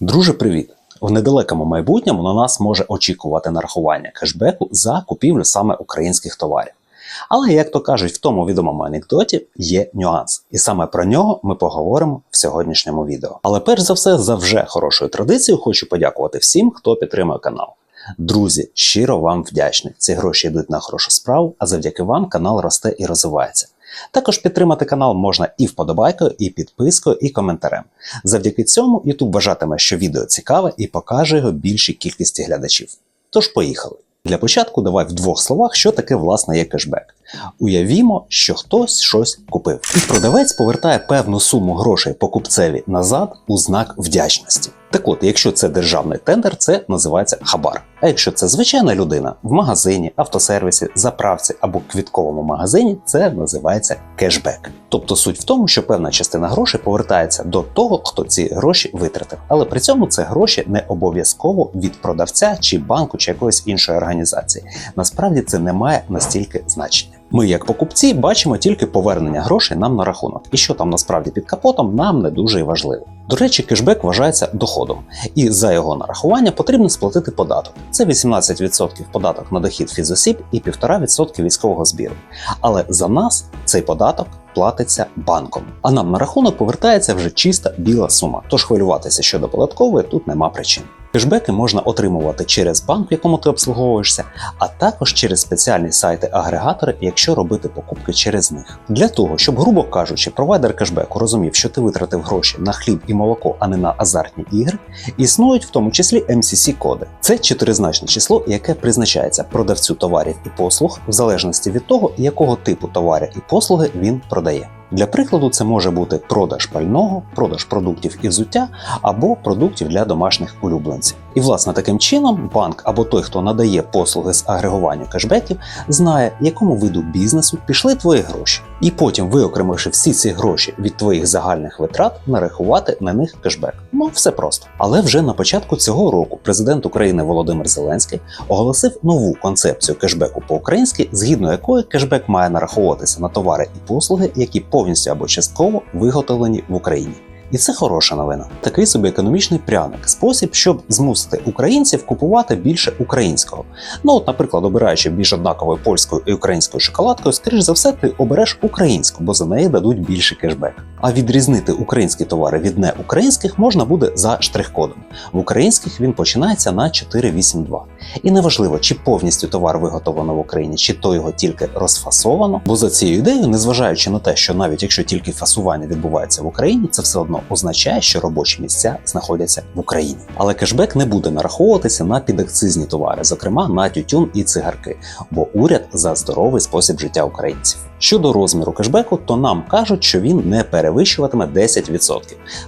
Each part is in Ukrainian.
Друже, привіт! В недалекому майбутньому на нас може очікувати нарахування кешбеку за купівлю саме українських товарів. Але, як то кажуть в тому відомому анекдоті, є нюанс, і саме про нього ми поговоримо в сьогоднішньому відео. Але перш за все, за вже хорошою традицією, хочу подякувати всім, хто підтримує канал. Друзі, щиро вам вдячний. Ці гроші йдуть на хорошу справу, а завдяки вам канал росте і розвивається. Також підтримати канал можна і вподобайкою, і підпискою, і коментарем. Завдяки цьому YouTube вважатиме, що відео цікаве і покаже його більшій кількості глядачів. Тож поїхали. Для початку давай в двох словах, що таке власне є кешбек. Уявімо, що хтось щось купив, і продавець повертає певну суму грошей покупцеві назад у знак вдячності. Так от, якщо це державний тендер, це називається хабар. А якщо це звичайна людина в магазині, автосервісі, заправці або квітковому магазині, це називається кешбек. Тобто суть в тому, що певна частина грошей повертається до того, хто ці гроші витратив. Але при цьому це гроші не обов'язково від продавця чи банку чи якоїсь іншої організації. Насправді це не має настільки значення. Ми, як покупці, бачимо тільки повернення грошей нам на рахунок, і що там насправді під капотом нам не дуже і важливо. До речі, кешбек вважається доходом, і за його нарахування потрібно сплатити податок. Це 18% податок на дохід фізосіб і 1,5% військового збіру. Але за нас цей податок платиться банком, а нам на рахунок повертається вже чиста біла сума. Тож хвилюватися щодо податкової тут нема причин. Кешбеки можна отримувати через банк, в якому ти обслуговуєшся, а також через спеціальні сайти-агрегатори, якщо робити покупки через них. Для того, щоб, грубо кажучи, провайдер кешбеку розумів, що ти витратив гроші на хліб і молоко, а не на азартні ігри, існують в тому числі MCC-коди. Це чотиризначне число, яке призначається продавцю товарів і послуг в залежності від того, якого типу товарів і послуги він продає. Для прикладу, це може бути продаж пального, продаж продуктів і взуття або продуктів для домашніх улюбленців. І, власне, таким чином банк або той, хто надає послуги з агрегування кешбеків, знає, якому виду бізнесу пішли твої гроші. І потім, виокремивши всі ці гроші від твоїх загальних витрат, нарахувати на них кешбек. Ну, все просто. Але вже на початку цього року президент України Володимир Зеленський оголосив нову концепцію кешбеку по-українськи, згідно якої кешбек має нараховуватися на товари і послуги, які повністю або частково виготовлені в Україні. І це хороша новина. Такий собі економічний пряник, спосіб, щоб змусити українців купувати більше українського. Ну, от, наприклад, обираючи між однаковою польською і українською шоколадкою, скоріш за все, ти обереш українську, бо за неї дадуть більше кешбек. А відрізнити українські товари від неукраїнських можна буде за штрих-кодом. В українських він починається на 482. І неважливо, чи повністю товар виготовлено в Україні, чи то його тільки розфасовано. Бо за цією ідеєю, незважаючи на те, що навіть якщо тільки фасування відбувається в Україні, це все одно означає, що робочі місця знаходяться в Україні. Але кешбек не буде нараховуватися на підакцизні товари, зокрема на тютюн і цигарки, бо уряд за здоровий спосіб життя українців. Щодо розміру кешбеку, то нам кажуть, що він не перевищуватиме 10%.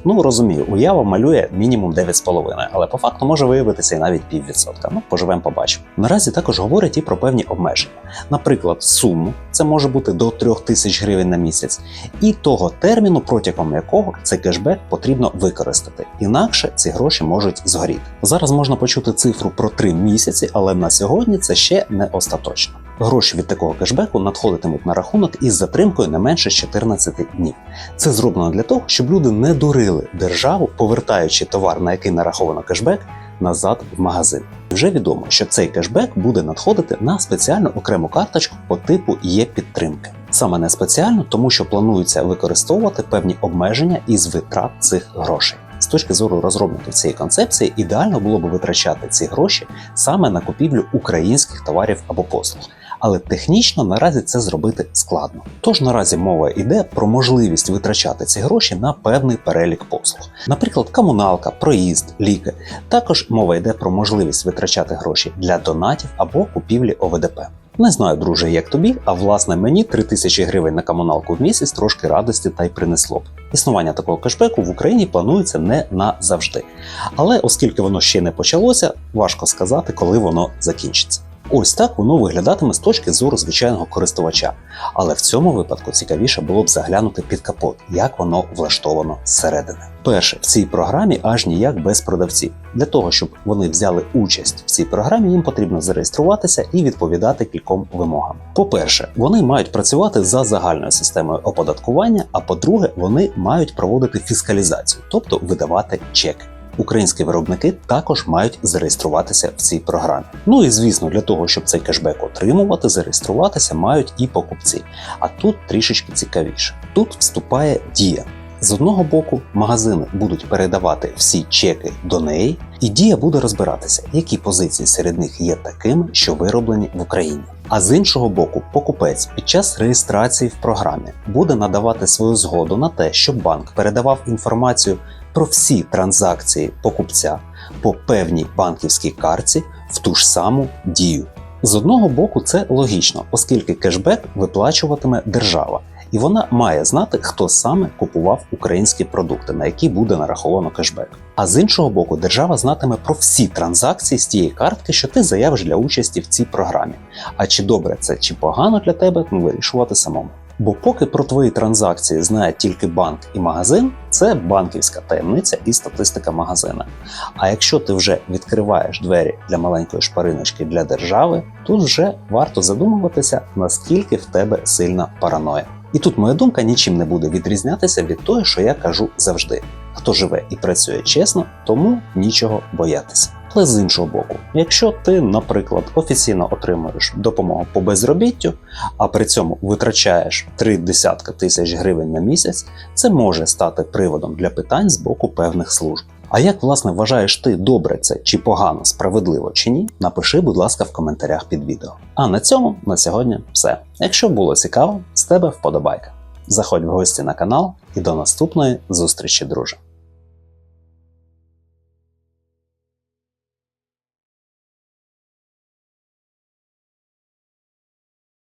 Ну розумію, уява малює мінімум 9,5%, але по факту може виявитися і навіть піввідсотка. Ну, поживемо, побачимо. Наразі також говорять і про певні обмеження. Наприклад, суму це може бути до 3 тисяч гривень на місяць, і того терміну, протягом якого цей кешбек потрібно використати. Інакше ці гроші можуть згоріти. Зараз можна почути цифру про 3 місяці, але на сьогодні це ще не остаточно. Гроші від такого кешбеку надходитимуть на рахунок із затримкою не менше 14 днів. Це зроблено для того, щоб люди не дурили державу, повертаючи товар, на який нараховано кешбек, назад в магазин. Вже відомо, що цей кешбек буде надходити на спеціальну окрему карточку по типу є підтримки. Саме не спеціально, тому що планується використовувати певні обмеження із витрат цих грошей. З точки зору розробників цієї концепції, ідеально було б витрачати ці гроші саме на купівлю українських товарів або послуг. Але технічно наразі це зробити складно. Тож наразі мова йде про можливість витрачати ці гроші на певний перелік послуг, наприклад, комуналка, проїзд, ліки. Також мова йде про можливість витрачати гроші для донатів або купівлі ОВДП. Не знаю, друже, як тобі, а власне мені 3000 гривень на комуналку в місяць трошки радості та й принесло б. Існування такого кешбеку в Україні планується не назавжди. Але оскільки воно ще не почалося, важко сказати, коли воно закінчиться. Ось так воно виглядатиме з точки зору звичайного користувача. Але в цьому випадку цікавіше було б заглянути під капот, як воно влаштовано зсередини. Перше, в цій програмі аж ніяк без продавців. Для того, щоб вони взяли участь в цій програмі, їм потрібно зареєструватися і відповідати кільком вимогам. По-перше, вони мають працювати за загальною системою оподаткування. А по-друге, вони мають проводити фіскалізацію, тобто видавати чеки. Українські виробники також мають зареєструватися в цій програмі. Ну і звісно, для того, щоб цей кешбек отримувати, зареєструватися мають і покупці. А тут трішечки цікавіше. Тут вступає дія. З одного боку, магазини будуть передавати всі чеки до неї, і дія буде розбиратися, які позиції серед них є такими, що вироблені в Україні. А з іншого боку, покупець під час реєстрації в програмі буде надавати свою згоду на те, щоб банк передавав інформацію про всі транзакції покупця по певній банківській картці в ту ж саму дію. З одного боку, це логічно, оскільки кешбек виплачуватиме держава, і вона має знати, хто саме купував українські продукти, на які буде нараховано кешбек. А з іншого боку, держава знатиме про всі транзакції з тієї картки, що ти заявиш для участі в цій програмі. А чи добре це, чи погано для тебе, вирішувати самому. Бо поки про твої транзакції знає тільки банк і магазин, це банківська таємниця і статистика магазина. А якщо ти вже відкриваєш двері для маленької шпариночки для держави, тут вже варто задумуватися, наскільки в тебе сильна параноя. І тут моя думка нічим не буде відрізнятися від того, що я кажу завжди. Хто живе і працює чесно, тому нічого боятися. Але з іншого боку, якщо ти, наприклад, офіційно отримуєш допомогу по безробіттю, а при цьому витрачаєш три десятка тисяч гривень на місяць, це може стати приводом для питань з боку певних служб. А як власне вважаєш ти, добре це чи погано, справедливо чи ні? Напиши, будь ласка, в коментарях під відео. А на цьому на сьогодні все. Якщо було цікаво, з тебе вподобайка. Заходь в гості на канал і до наступної зустрічі, друже.